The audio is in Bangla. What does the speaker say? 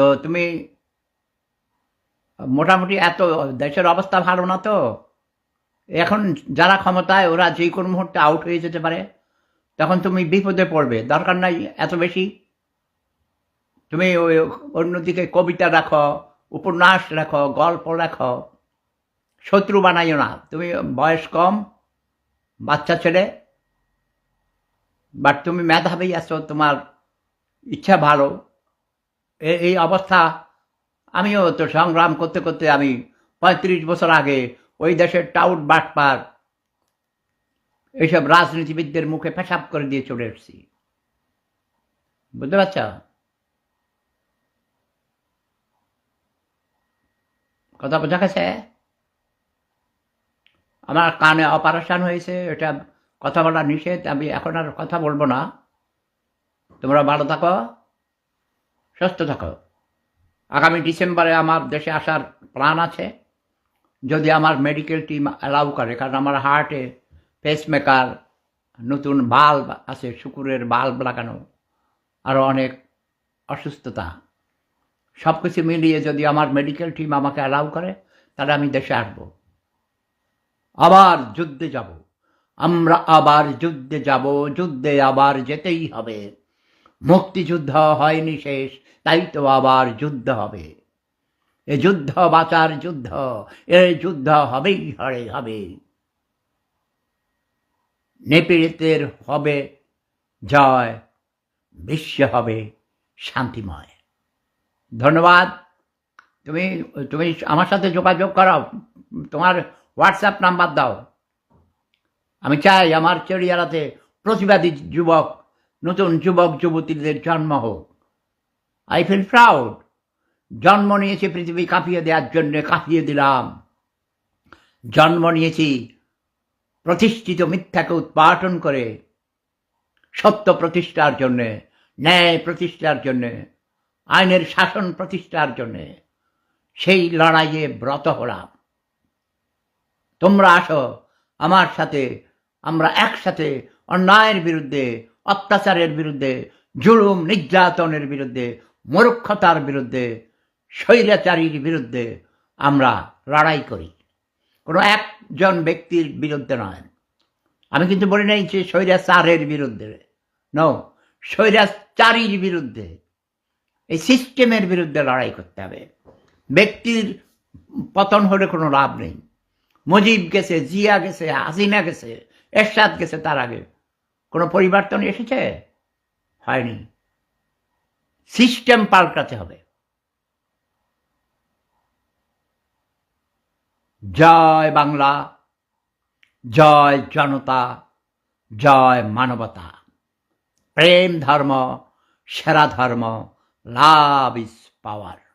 তো তুমি, মোটামুটি এত দেশের অবস্থা ভালো না তো? এখন যারা ক্ষমতায়, ওরা যে কোনো মুহূর্তে আউট হয়ে যেতে পারে। তখন তুমি বিপদে পড়বে। দরকার নাই এত বেশি। তুমি ওই অন্যদিকে কবিতা রাখো উপন্যাস রাখো গল্প লেখো। শত্রু বানাইও না। তুমি বয়স কম, বাচ্চা ছেলে বাট তুমি মেধাবী আছো, তোমার ইচ্ছা ভালো। এই অবস্থা। আমিও তো সংগ্রাম করতে করতে আমি পঁয়ত্রিশ বছর আগে ওই দেশের টাউট বাটপার এইসব রাজনীতিবিদদের মুখে পেশাব করে দিয়ে চলে এসেছি। বুঝতে পারছ? কথা বোঝা গেছে? আমার কানে অপারেশন হয়েছে, এটা কথা বলা নিষেধ, আমি এখন আর কথা বলব না। তোমরা ভালো থাকো। সুস্থ থাকো। আগামী ডিসেম্বরে আমার দেশে আসার প্ল্যান আছে। যদি আমার মেডিকেল টিম অ্যালাউ করে, কারণ আমার হার্টে পেসমেকার নতুন বাল্ব আছে, শুকুরের বাল্ব লাগানো আরও অনেক অসুস্থতা। সব কিছু মিলিয়ে যদি আমার মেডিকেল টিম আমাকে অ্যালাউ করে, তাহলে আমি দেশে আসব। আবার যুদ্ধে যাব। আমরা আবার যুদ্ধে যাব, যুদ্ধে আবার যেতেই হবে। মুক্তিযুদ্ধ হয়নি শেষ, তাই তো আবার যুদ্ধ হবে। এ যুদ্ধ বাঁচার যুদ্ধ, এ যুদ্ধ হবেই হরে হবে। নেপীড়িতের হবে জয়, বিশ্ব হবে শান্তিময়। ধন্যবাদ। তুমি তুমি আমার সাথে যোগাযোগ করাও। তোমার হোয়াটসঅ্যাপ নাম্বার দাও। আমি চাই আমার চেড়িয়ালাতে প্রতিবাদী যুবক নতুন যুবক, যুবতীদের জন্ম হোক। আই ফিল প্রাউড জন্ম নিয়েছি পৃথিবী কাঁপিয়ে দেওয়ার জন্য, কাঁপিয়ে দিলাম। জন্ম নিয়েছি প্রতিষ্ঠিত মিথ্যাকে উৎপাটন করে, সত্য প্রতিষ্ঠার জন্যে, ন্যায় প্রতিষ্ঠার জন্যে, আইনের শাসন প্রতিষ্ঠার জন্যে, সেই লড়াইয়ে ব্রত হলাম। তোমরা আসো, আমার সাথে, আমরা একসাথে অন্যায়ের বিরুদ্ধে অত্যাচারের বিরুদ্ধে, জুলুম, নির্যাতনের বিরুদ্ধে, মূর্খতার বিরুদ্ধে, স্বৈরাচারীর বিরুদ্ধে আমরা লড়াই করি। কোনো একজন ব্যক্তির বিরুদ্ধে নয়। আমি কিন্তু বলি নাই যে স্বৈরাচারের বিরুদ্ধে। ন স্বৈরাচারীর বিরুদ্ধে। এই সিস্টেমের বিরুদ্ধে লড়াই করতে হবে। ব্যক্তির পতন হলে কোনো লাভ নেই। মুজিব গেছে, জিয়া গেছে, হাসিনা গেছে, এরশাদ গেছে তার আগে। কোনো পরিবর্তন এসেছে? হয়নি। সিস্টেম পাল্টাতে হবে। জয় বাংলা, জয় জনতা, জয় মানবতা। প্রেম ধর্ম, সেরা ধর্ম, লাভ ইজ পাওয়ার।